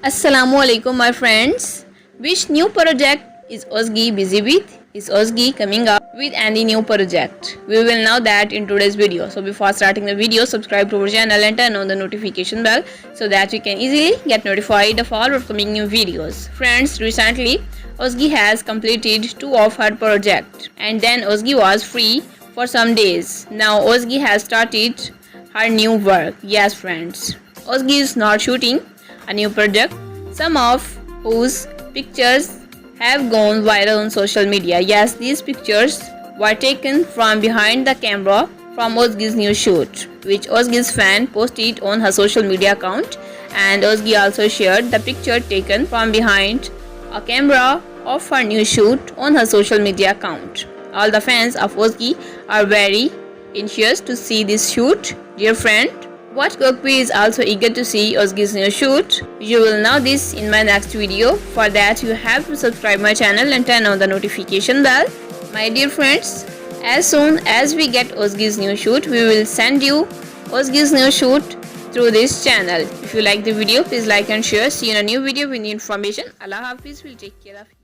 Assalamu alaikum my friends. Which new project is Ozgi busy with? Is Ozgi coming up with any new project? We will know that in today's video. So before starting the video, subscribe to our channel and turn on the notification bell so that you can easily get notified of all upcoming new videos. Friends, recently Ozgi has completed two of her project and then Ozgi was free for some days. Now Ozgi has started her new work. Yes friends, Ozgi is not shooting a new project, some of whose pictures have gone viral on social media. Yes, these pictures were taken from behind the camera from Ozgi's new shoot, which Ozgi's fan posted on her social media account. And Ozgi also shared the picture taken from behind a camera of her new shoot on her social media account. All the fans of Ozgi are very anxious to see this shoot. Dear friend, what Gokpi is also eager to see Ozgi's new shoot. You will know this in my next video. For that you have to subscribe my channel and turn on the notification bell. My dear friends, as soon as we get Ozgi's new shoot, we will send you Ozgi's new shoot through this channel. If you like the video, please like and share. See you in a new video with new information. Allah Hafiz will take care of you.